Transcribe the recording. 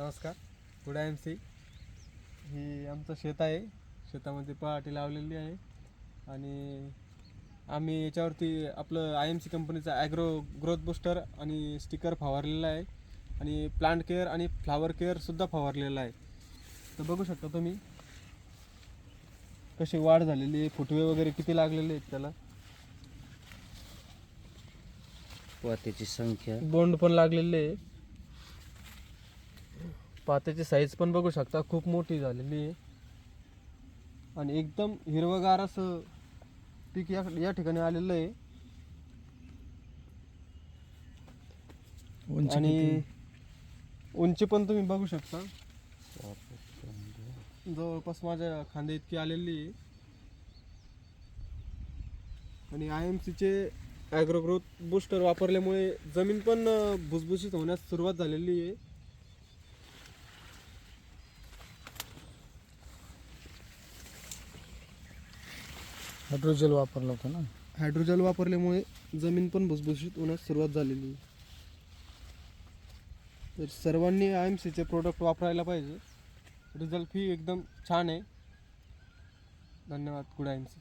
नमस्कार. Good M C ही आमचं शेत आहे. शेतामध्ये पहाटी लावलेली आहे. आणि आम्ही याच्यावरती आपलं आय एम सी कंपनीचा ॲग्रो ग्रोथ बुस्टर आणि स्टिकर फवारलेला आहे. आणि प्लांट केअर आणि फ्लावर केअरसुद्धा फवारलेला आहे. तर बघू शकता तुम्ही कशी वाढ झालेली आहे. फुटवे वगैरे किती लागलेले आहेत त्याला? वातीची संख्या. बोंड पण लागलेले आहे. पात्याची साईज पण बघू शकता. खूप मोठी झालेली आहे. आणि एकदम हिरवगार असं पीक या या ठिकाणी आलेलं आहे. आणि उंची पण तुम्ही बघू शकता. जवळपास माझ्या खांद्या इतकी आलेली आहे. आणि आय एम सीचे ॲग्रो ग्रोथ बुस्टर वापरल्यामुळे जमीन पण भुसभुशीत होण्यास सुरुवात झालेली आहे. हायड्रोजेल वापरलं होतं ना? हायड्रोजल वापरल्यामुळे जमीन पण भुसभुशीत होण्यास सुरुवात झालेली आहे. तर सर्वांनी आय एम सीचे प्रोडक्ट वापरायला पाहिजे. रिझल्ट ही एकदम छान आहे. धन्यवाद गुड आय एम सी